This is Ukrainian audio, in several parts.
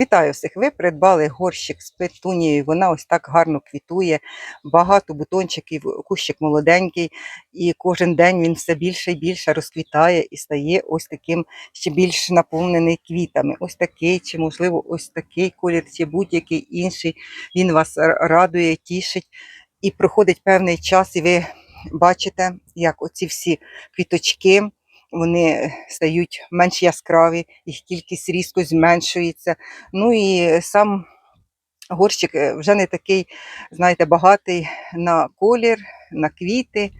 Вітаю всіх! Ви придбали горщик з петунією. Вона ось так гарно квітує, багато бутончиків, кущик молоденький, і кожен день він все більше і більше розквітає і стає ось таким ще більш наповнений квітами. Ось такий, чи можливо, ось такий колір, чи будь-який інший. Він вас радує, тішить. І проходить певний час, і ви бачите, як оці всі квіточки. Вони стають менш яскраві, їх кількість різко зменшується. Ну і сам горщик е, вже не такий, знаєте, багатий на колір, на квіти.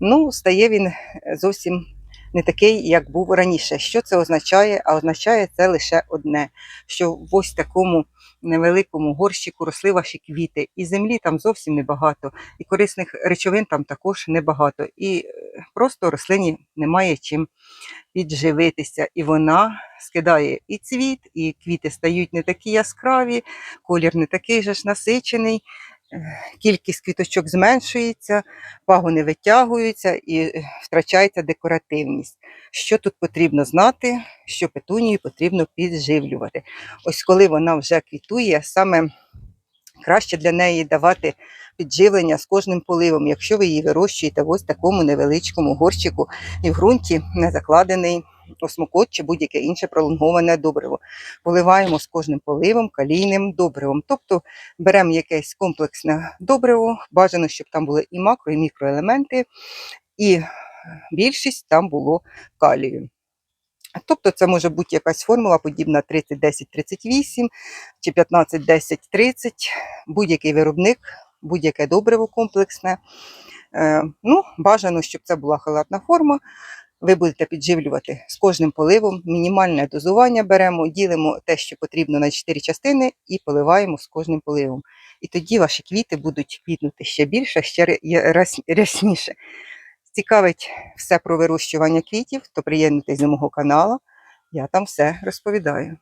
Ну, стає він е, зовсім не такий, як був раніше. Що це означає? А означає це лише одне: що в ось такому невеликому горщику росли ваші квіти, і землі там зовсім небагато, і корисних речовин там також небагато. І е, просто рослині немає чим підживитися, і вона скидає і цвіт, і квіти стають не такі яскраві, колір не такий же ж насичений, е, кількість квіточок зменшується, пагони витягуються і е, втрачається декоративність. Що тут потрібно знати, що петунію потрібно підживлювати. Ось коли вона вже квітує, саме краще для неї давати підживлення з кожним поливом, якщо ви її вирощуєте в ось такому невеличкому горщику і в ґрунті не закладений осмокот чи будь-яке інше пролонговане добриво. Поливаємо з кожним поливом калійним добривом. Тобто беремо якесь комплексне добриво, бажано, щоб там були і макро, і мікроелементи, і більшість там було калію. Тобто це може бути якась формула подібна 30-10-38 чи 15-10-30, будь-який виробник, будь-яке добриво комплексне. Е, ну, бажано, щоб це була халатна форма. Ви будете підживлювати з кожним поливом, мінімальне дозування беремо, ділимо те, що потрібно на 4 частини, і поливаємо з кожним поливом. І тоді ваші квіти будуть квітнути ще більше, ще рясніше. Цікавить все про вирощування квітів, то приєднуйтесь до мого каналу. Я там все розповідаю.